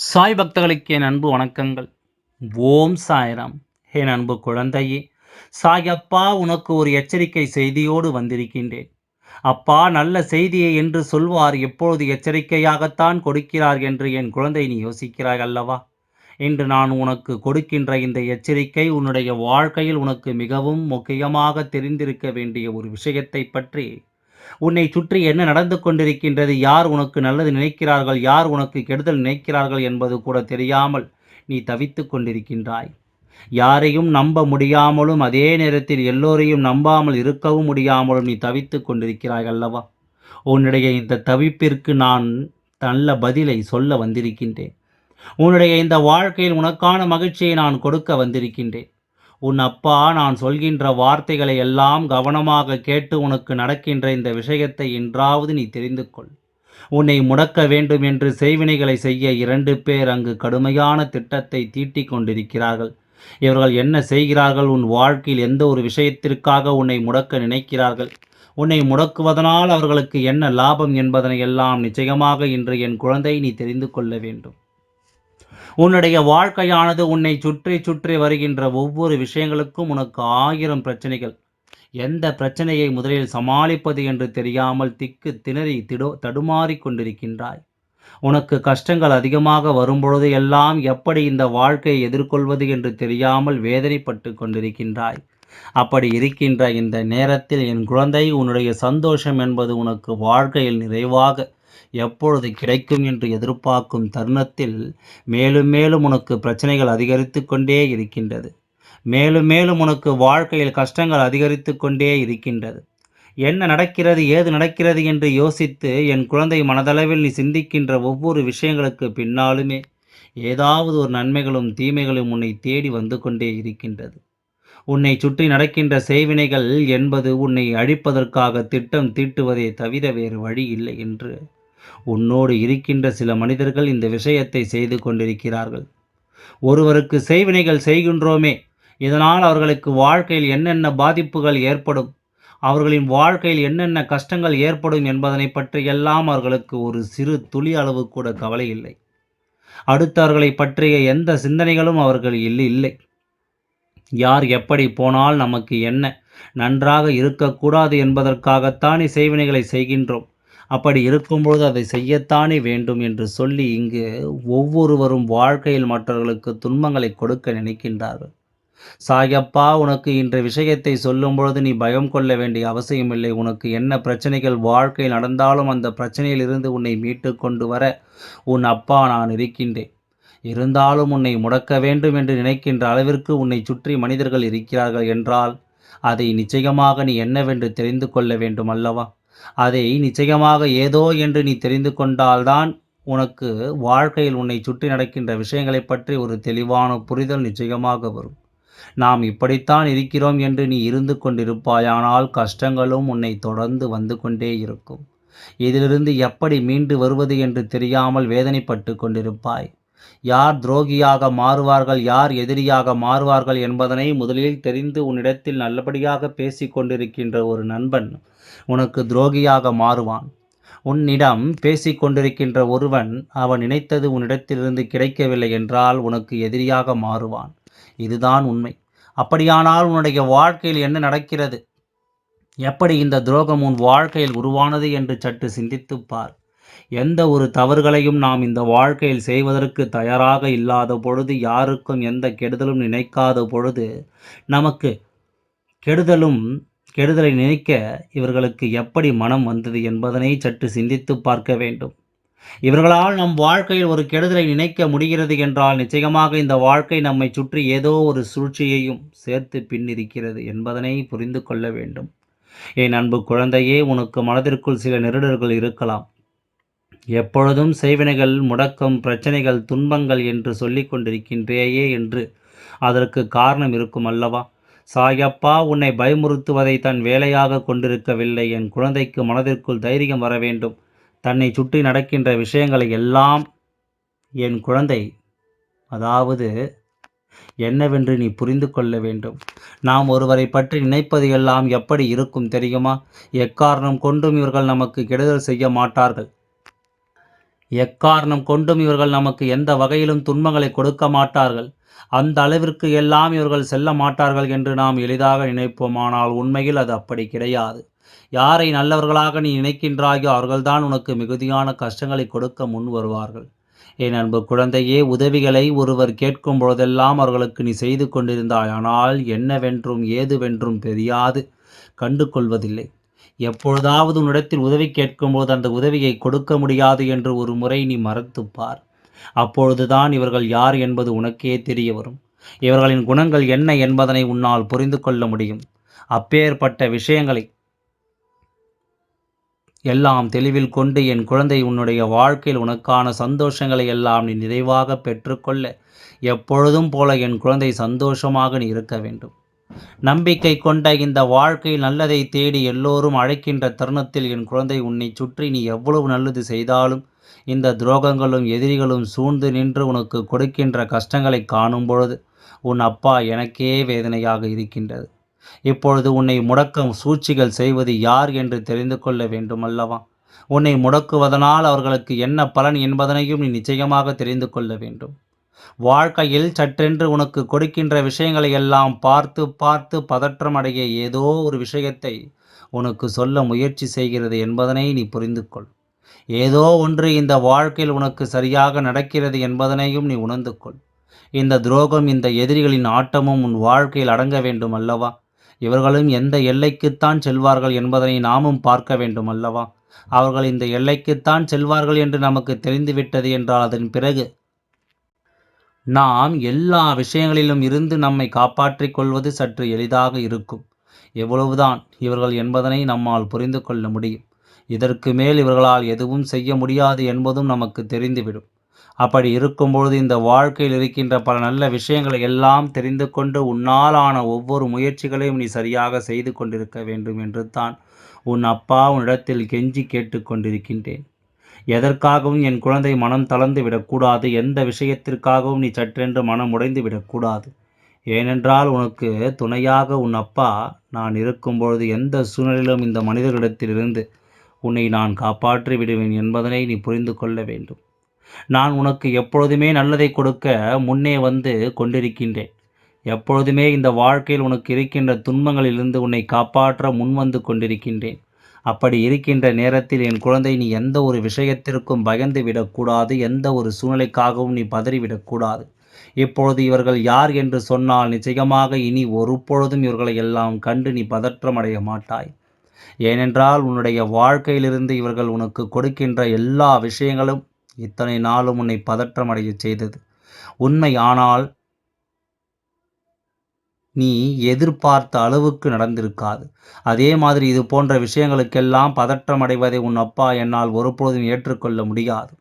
சாய் பக்தர்களுக்கு என் அன்பு வணக்கங்கள். ஓம் சாய்ராம். என் அன்பு குழந்தையே அப்பா உனக்கு ஒரு எச்சரிக்கை செய்தியோடு வந்திருக்கின்றேன். அப்பா நல்ல செய்தியை என்று சொல்வார் எப்பொழுது எச்சரிக்கையாகத்தான் கொடுக்கிறார் என்று என் குழந்தை நீ யோசிக்கிறாய் அல்லவா? இன்று நான் உனக்கு கொடுக்கின்ற இந்த எச்சரிக்கை உன்னுடைய வாழ்க்கையில் உனக்கு மிகவும் முக்கியமாக தெரிந்திருக்க வேண்டிய ஒரு விஷயத்தை பற்றி உன்னை சுற்றி என்ன நடந்து கொண்டிருக்கின்றது? யார் உனக்கு நல்லது நினைக்கிறார்கள்? யார் உனக்கு கெடுதல் நினைக்கிறார்கள் என்பது கூட தெரியாமல் நீ தவித்து கொண்டிருக்கின்றாய். யாரையும் நம்ப முடியாமலும் அதே நேரத்தில் எல்லோரையும் நம்பாமல் இருக்கவும் முடியாமலும் நீ தவித்து கொண்டிருக்கிறாய் அல்லவா? உன்னுடைய இந்த தவிப்பிற்கு நான் நல்ல பதிலை சொல்ல வந்திருக்கின்றேன். உன்னுடைய இந்த வாழ்க்கையில் உனக்கான மகிழ்ச்சியை நான் கொடுக்க வந்திருக்கின்றேன். உன் அப்பா நான் சொல்கின்ற வார்த்தைகளை எல்லாம் கவனமாக கேட்டு உனக்கு நடக்கின்ற இந்த விஷயத்தை என்றாவது நீ தெரிந்து கொள் உன்னை முடக்க வேண்டும் என்று செய்வினைகளை செய்ய இரண்டு பேர் அங்கு கடுமையான திட்டத்தை தீட்டிக் கொண்டிருக்கிறார்கள். இவர்கள் என்ன செய்கிறார்கள்? உன் வாழ்க்கையில் எந்த ஒரு விஷயத்திற்காக உன்னை முடக்க நினைக்கிறார்கள்? உன்னை முடக்குவதனால் அவர்களுக்கு என்ன லாபம் என்பதனை எல்லாம் நிச்சயமாக இன்று என் குழந்தை நீ தெரிந்து கொள்ள வேண்டும். உன்னுடைய வாழ்க்கையானது உன்னை சுற்றி சுற்றி வருகின்ற ஒவ்வொரு விஷயங்களுக்கும் உனக்கு ஆயிரம் பிரச்சனைகள். எந்த பிரச்சனையை முதலில் சமாளிப்பது என்று தெரியாமல் திக்கு திணறி திடோ தடுமாறி கொண்டிருக்கின்றாய். உனக்கு கஷ்டங்கள் அதிகமாக வரும்பொழுது எல்லாம் எப்படி இந்த வாழ்க்கையை எதிர்கொள்வது என்று தெரியாமல் வேதனைப்பட்டு கொண்டிருக்கின்றாய். அப்படி இருக்கின்ற இந்த நேரத்தில் என் குழந்தை உன்னுடைய சந்தோஷம் என்பது உனக்கு வாழ்க்கையில் நிறைவாக எப்பொழுது கிடைக்கும் என்று எதிர்பார்க்கும் தருணத்தில் மேலும் மேலும் உனக்கு பிரச்சனைகள் அதிகரித்து கொண்டே இருக்கின்றது. மேலும் மேலும் உனக்கு வாழ்க்கையில் கஷ்டங்கள் அதிகரித்து கொண்டே இருக்கின்றது. என்ன நடக்கிறது ஏது நடக்கிறது என்று யோசித்து என் குழந்தை மனதளவில் நீ சிந்திக்கின்ற ஒவ்வொரு விஷயங்களுக்கு பின்னாலுமே ஏதாவது ஒரு நன்மைகளும் தீமைகளும் உன்னை தேடி வந்து கொண்டே இருக்கின்றது. உன்னை சுற்றி நடக்கின்ற செய்வினைகள் என்பது உன்னை அழிப்பதற்காக திட்டம் தீட்டுவதே தவிர வேறு வழி இல்லை என்று உன்னோடு இருக்கின்ற சில மனிதர்கள் இந்த விஷயத்தை செய்து கொண்டிருக்கிறார்கள். ஒருவருக்கு செய்வினைகள் செய்கின்றோமே இதனால் அவர்களுக்கு வாழ்க்கையில் என்னென்ன பாதிப்புகள் ஏற்படும் அவர்களின் வாழ்க்கையில் என்னென்ன கஷ்டங்கள் ஏற்படும் என்பதனை பற்றியெல்லாம் அவர்களுக்கு ஒரு சிறு துளி அளவு கூட கவலை இல்லை. அடுத்தவர்களை பற்றிய எந்த சிந்தனைகளும் அவர்கள் இல்லை இல்லை. யார் எப்படி போனால் நமக்கு என்ன நன்றாக இருக்கக்கூடாது என்பதற்காகத்தானே செய்வினைகளை செய்கின்றோம். அப்படி இருக்கும்பொழுது அதை செய்யத்தானே வேண்டும் என்று சொல்லி இங்கு ஒவ்வொருவரும் வாழ்க்கையில் மற்றவர்களுக்கு துன்பங்களை கொடுக்க நினைக்கின்றார்கள். சாயப்பா உனக்கு இன்ற விஷயத்தை சொல்லும் பொழுது நீ பயம் கொள்ள வேண்டிய அவசியமில்லை உனக்கு என்ன பிரச்சனைகள் வாழ்க்கையில் நடந்தாலும் அந்த பிரச்சனையிலிருந்து உன்னை மீட்டு கொண்டு வர உன் அப்பா நான் இருக்கின்றேன். இருந்தாலும் உன்னை முடக்க வேண்டும் என்று நினைக்கின்ற அளவிற்கு உன்னை சுற்றி மனிதர்கள் இருக்கிறார்கள் என்றால் அதை நிச்சயமாக நீ என்னவென்று தெரிந்து கொள்ள வேண்டும் அல்லவா? அதை நிச்சயமாக ஏதோ என்று நீ தெரிந்து கொண்டால்தான் உனக்கு வாழ்க்கையில் உன்னை சுற்றி நடக்கின்ற விஷயங்களை பற்றி ஒரு தெளிவான புரிதல் நிச்சயமாக வரும். நாம் இப்படித்தான் இருக்கிறோம் என்று நீ இருந்து கொண்டிருப்பாயானால் கஷ்டங்களும் உன்னை தொடர்ந்து வந்து கொண்டே இருக்கும். இதிலிருந்து எப்படி மீண்டு வருவது என்று தெரியாமல் வேதனைப்பட்டு கொண்டிருப்பாய். யார் துரோகியாக மாறுவார்கள் யார் எதிரியாக மாறுவார்கள் என்பதனை முதலில் தெரிந்து உன்னிடத்தில் நல்லபடியாக பேசிக் கொண்டிருக்கின்ற ஒரு நண்பன் உனக்கு துரோகியாக மாறுவான். உன்னிடம் பேசிக் கொண்டிருக்கின்ற ஒருவன் அவன் நினைத்தது உன்னிடத்திலிருந்து கிடைக்கவில்லை என்றால் உனக்கு எதிரியாக மாறுவான். இதுதான் உண்மை. அப்படியானால் உன்னுடைய வாழ்க்கையில் என்ன நடக்கிறது? எப்படி இந்த துரோகம் உன் வாழ்க்கையில் உருவானது என்று சற்று சிந்தித்துப் பார். எந்த ஒரு தவறுகளையும் நாம் இந்த வாழ்க்கையில் செய்வதற்கு தயாராக இல்லாத பொழுது யாருக்கும் எந்த கெடுதலும் நினைக்காத பொழுது நமக்கு கெடுதலும் கெடுதலை நினைக்க இவர்களுக்கு எப்படி மனம் வந்தது என்பதனை சற்று சிந்தித்து பார்க்க வேண்டும். இவர்களால் நம் வாழ்க்கையில் ஒரு கெடுதலை நினைக்க முடிகிறது என்றால் நிச்சயமாக இந்த வாழ்க்கை நம்மை சுற்றி ஏதோ ஒரு சூழ்ச்சியையும் சேர்த்து பின்னிருக்கிறது என்பதனை புரிந்து கொள்ள வேண்டும். என் அன்பு குழந்தையே உனக்கு மனதிற்குள் சில நெருடர்கள் இருக்கலாம். எப்பொழுதும் செய்வினைகள் முடக்கம் பிரச்சனைகள் துன்பங்கள் என்று சொல்லிக் கொண்டிருக்கின்றேயே என்று அதற்கு காரணம் இருக்கும் அல்லவா? சாயப்பா உன்னை பயமுறுத்துவதை தன் வேலையாக கொண்டிருக்கவில்லை. என் குழந்தைக்கு மனதிற்குள் தைரியம் வர வேண்டும். தன்னை சுற்றி நடக்கின்ற விஷயங்களை எல்லாம் என் குழந்தை அதாவது என்னவென்று நீ புரிந்து கொள்ள வேண்டும். நாம் ஒருவரை பற்றி நினைப்பது எல்லாம் எப்படி இருக்கும் தெரியுமா? எக்காரணம் கொண்டும் இவர்கள் நமக்கு கெடுதல் செய்ய மாட்டார்கள். எக்காரணம் கொண்டும் இவர்கள் நமக்கு எந்த வகையிலும் துன்பங்களை கொடுக்க மாட்டார்கள். அந்த அளவிற்கு எல்லாம் இவர்கள் செல்ல மாட்டார்கள் என்று நாம் எளிதாக நினைப்போம். ஆனால் உண்மையில் அது அப்படி கிடையாது. யாரை நல்லவர்களாக நீ நினைக்கின்றாயோ அவர்கள்தான் உனக்கு மிகுதியான கஷ்டங்களை கொடுக்க முன் வருவார்கள். என் அன்பு குழந்தையே உதவிகளை ஒருவர் கேட்கும் பொழுதெல்லாம் அவர்களுக்கு நீ செய்து கொண்டிருந்தாய் ஆனால் என்னவென்றும் ஏதுவென்றும் தெரியாது. கண்டு கொள்வதில்லை எப்பொழுதாவது உன்னிடத்தில் உதவி கேட்கும்போது அந்த உதவியை கொடுக்க முடியாது என்று ஒரு முறை நீ மறத்துப்பார். அப்பொழுதுதான் இவர்கள் யார் என்பது உனக்கே தெரிய வரும். இவர்களின் குணங்கள் என்ன என்பதனை உன்னால் புரிந்து கொள்ள முடியும். அப்பேற்பட்ட விஷயங்களை எல்லாம் தெளிவில் கொண்டு என் குழந்தை உன்னுடைய வாழ்க்கையில் உனக்கான சந்தோஷங்களை எல்லாம் நீ நிறைவாக பெற்றுக்கொள்ள. எப்பொழுதும் போல என் குழந்தை சந்தோஷமாக நீ இருக்க வேண்டும். நம்பிக்கை கொண்ட இந்த வாழ்க்கையில் நல்லதை தேடி எல்லோரும் அழைக்கின்ற தருணத்தில் என் குழந்தை உன்னை சுற்றி நீ எவ்வளவு நல்லது செய்தாலும் இந்த துரோகங்களும் எதிரிகளும் சூழ்ந்து நின்று உனக்கு கொடுக்கின்ற கஷ்டங்களை காணும் பொழுது உன் அப்பா எனக்கே வேதனையாக இருக்கின்றது. இப்பொழுது உன்னை முடக்கம் சூழ்ச்சிகள் செய்வது யார் என்று தெரிந்து கொள்ள வேண்டுமல்லவா? உன்னை முடக்குவதனால் அவர்களுக்கு என்ன பலன் என்பதனையும் நீ நிச்சயமாக தெரிந்து கொள்ள வேண்டும். வாழ்க்கையில் சற்றென்று உனக்கு கொடுக்கின்ற விஷயங்களை எல்லாம் பார்த்து பார்த்து பதற்றம் அடைய ஏதோ ஒரு விஷயத்தை உனக்கு சொல்ல முயற்சி செய்கிறது என்பதனை நீ புரிந்து கொள் ஏதோ ஒன்று இந்த வாழ்க்கையில் உனக்கு சரியாக நடக்கிறது என்பதனையும் நீ உணர்ந்து கொள் இந்த துரோகம் இந்த எதிரிகளின் ஆட்டமும் உன் வாழ்க்கையில் அடங்க வேண்டும் அல்லவா இவர்களும் எந்த எல்லைக்குத்தான் செல்வார்கள் என்பதனை நாமும் பார்க்க வேண்டும் அல்லவா அவர்கள் இந்த எல்லைக்குத்தான் செல்வார்கள் என்று நமக்கு தெரிந்துவிட்டது என்றால் அதன் பிறகு நாம் எல்லா விஷயங்களிலும் இருந்து நம்மை காப்பாற்றிக் கொள்வது சற்று எளிதாக இருக்கும். எவ்வளவுதான் இவர்கள் என்பதனை நம்மால் புரிந்து கொள்ள முடியும். இதற்கு மேல் இவர்களால் எதுவும் செய்ய முடியாது என்பதும் நமக்கு தெரிந்துவிடும். அப்படி இருக்கும்பொழுது இந்த வாழ்க்கையில் இருக்கின்ற பல நல்ல விஷயங்களை எல்லாம் தெரிந்து கொண்டு உன்னாலான ஒவ்வொரு முயற்சிகளையும் நீ சரியாக செய்து கொண்டிருக்க வேண்டும் என்று தான் உன் அப்பா உன்னிடத்தில் கெஞ்சி கேட்டுக்கொண்டிருக்கின்றேன். எதற்காகவும் என் குழந்தை மனம் தளர்ந்து விடக்கூடாது? எந்த விஷயத்திற்காகவும் நீ சற்றென்று மனம் உடைந்து விடக்கூடாது. ஏனென்றால் உனக்கு துணையாக உன் அப்பா நான் இருக்கும்பொழுது எந்த சூழ்நிலையிலும் இந்த மனிதர்களிடத்திலிருந்து உன்னை நான் காப்பாற்றி விடுவேன் என்பதனை நீ புரிந்து கொள்ள வேண்டும். நான் உனக்கு எப்பொழுதுமே நல்லதை கொடுக்க முன்னே வந்து கொண்டிருக்கின்றேன். எப்பொழுதுமே இந்த வாழ்க்கையில் உனக்கு இருக்கின்ற துன்பங்களிலிருந்து உன்னை காப்பாற்ற முன்வந்து கொண்டிருக்கின்றேன். அப்படி இருக்கின்ற நேரத்தில் என் குழந்தை நீ எந்த ஒரு விஷயத்திற்கும் பயந்து விடக்கூடாது எந்த ஒரு சூழ்நிலைக்காகவும் நீ பதறிவிடக்கூடாது இப்பொழுது இவர்கள் யார் என்று சொன்னால் நிச்சயமாக இனி ஒரு பொழுதும் இவர்களை எல்லாம் கண்டு நீ பதற்றமடைய மாட்டாய். ஏனென்றால் உன்னுடைய வாழ்க்கையிலிருந்து இவர்கள் உனக்கு கொடுக்கின்ற எல்லா விஷயங்களும் இத்தனை நாளும் உன்னை பதற்றமடைய செய்தது. உண்மை ஆனால் நீ எதிர்பார்த்த அளவுக்கு நடந்திருக்காது. அதே மாதிரி இது போன்ற விஷயங்களுக்கெல்லாம் பதற்றம் அடைவதை உன் அப்பா என்னால் ஒருபோதும் ஏற்றுக்கொள்ள முடியாது.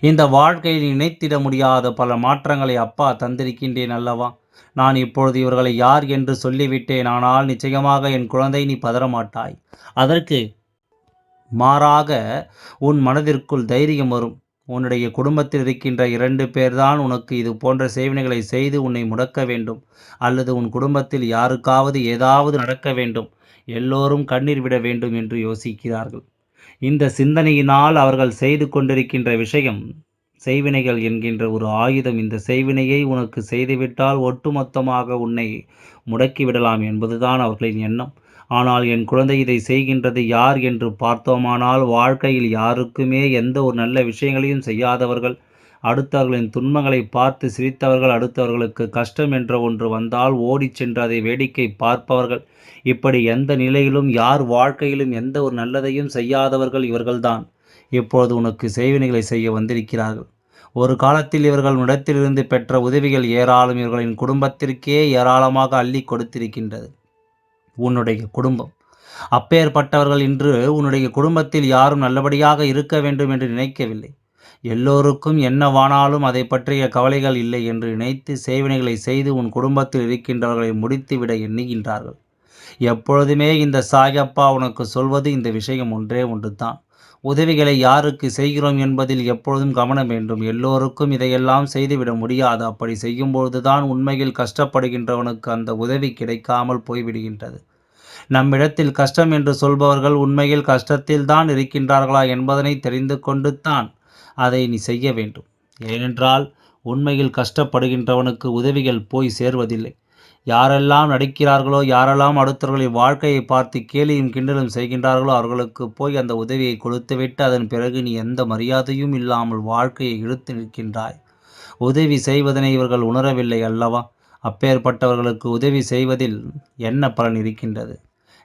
இந்த வாழ்க்கையில் நினைத்திட முடியாத பல மாற்றங்களை அப்பா தந்திருக்கின்றேன் அல்லவா? நான் இப்பொழுது இவர்களை யார் என்று சொல்லிவிட்டேன் ஆனால் நிச்சயமாக என் குழந்தை நீ பதறமாட்டாய். அதற்கு மாறாக உன் மனதிற்குள் தைரியம் வரும். உன்னுடைய குடும்பத்தில் இருக்கின்ற இரண்டு பேர்தான் உனக்கு இது போன்ற சேவனைகளை செய்து உன்னை முடக்க வேண்டும். அல்லது உன் குடும்பத்தில் யாருக்காவது ஏதாவது நடக்க வேண்டும். எல்லோரும் கண்ணீர் விட வேண்டும் என்று யோசிக்கிறார்கள். இந்த சிந்தனையினால் அவர்கள் செய்து கொண்டிருக்கின்ற விஷயம் செய்வினைகள் என்கின்ற ஒரு ஆயுதம். இந்த செய்வினையை உனக்கு செய்துவிட்டால் ஒட்டுமொத்தமாக உன்னை முடக்கிவிடலாம் என்பதுதான் அவர்களின் எண்ணம். ஆனால் என் குழந்தை இதை செய்கின்றது யார் என்று பார்த்தோமானால் வாழ்க்கையில் யாருக்குமே எந்த ஒரு நல்ல விஷயங்களையும் செய்யாதவர்கள் அடுத்தவர்களின் துன்பங்களை பார்த்து சிரித்தவர்கள் அடுத்தவர்களுக்கு கஷ்டம் என்ற ஒன்று வந்தால் ஓடிச் சென்று அதை வேடிக்கை பார்ப்பவர்கள். இப்படி எந்த நிலையிலும் யார் வாழ்க்கையிலும் எந்த ஒரு நல்லதையும் செய்யாதவர்கள் இவர்கள்தான். இப்பொழுது உனக்கு செய்வினைகளை செய்ய வந்திருக்கிறார்கள். ஒரு காலத்தில் இவர்கள் இடத்திலிருந்து பெற்ற உதவிகள் ஏராளம் இவர்களின் குடும்பத்திற்கே ஏராளமாக அள்ளி கொடுத்திருக்கின்றது. உன்னுடைய குடும்பம். அப்பேற்பட்டவர்கள் இன்று உன்னுடைய குடும்பத்தில் யாரும் நல்லபடியாக இருக்க வேண்டும் என்று நினைக்கவில்லை. எல்லோருக்கும் என்னவானாலும் அதை பற்றிய கவலைகள் இல்லை என்று நினைத்து சேவனைகளை செய்து உன் குடும்பத்தில் இருக்கின்றவர்களை முடித்துவிட எண்ணுகின்றார்கள். எப்பொழுதுமே இந்த சாயப்பா உனக்கு சொல்வது இந்த விஷயம் ஒன்றே ஒன்று தான் உதவிகளை யாருக்கு செய்கிறோம் என்பதில் எப்பொழுதும் கவனம் வேண்டும். எல்லோருக்கும் இதையெல்லாம் செய்துவிட முடியாது. அப்படி செய்யும்பொழுதுதான் உண்மையில் கஷ்டப்படுகின்றவனுக்கு அந்த உதவி கிடைக்காமல் போய்விடுகின்றது. நம்மிடத்தில் கஷ்டம் என்று சொல்பவர்கள் உண்மையில் கஷ்டத்தில் தான் இருக்கின்றார்களா என்பதனை தெரிந்து கொண்டு தான் அதை நீ செய்ய வேண்டும். ஏனென்றால் உண்மையில் கஷ்டப்படுகின்றவனுக்கு உதவிகள் போய் சேர்வதில்லை. யாரெல்லாம் நடிக்கிறார்களோ யாரெல்லாம் அடுத்தவர்களின் வாழ்க்கையை பார்த்து கேலியும் கிண்டலும் செய்கின்றார்களோ அவர்களுக்கு போய் அந்த உதவியை கொடுத்துவிட்டு அதன் பிறகு நீ எந்த மரியாதையும் இல்லாமல் வாழ்க்கையை இழுத்து நிற்கின்றாய். உதவி செய்வதனை இவர்கள் உணரவில்லை அல்லவா? அப்பேற்பட்டவர்களுக்கு உதவி செய்வதில் என்ன பலன் இருக்கின்றது?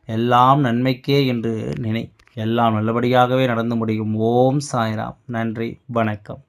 எல்லாம் நன்மைக்கே என்று நினை எல்லாம் நல்லபடியாகவே நடந்து முடியும். ஓம் சாய்ராம். நன்றி வணக்கம்.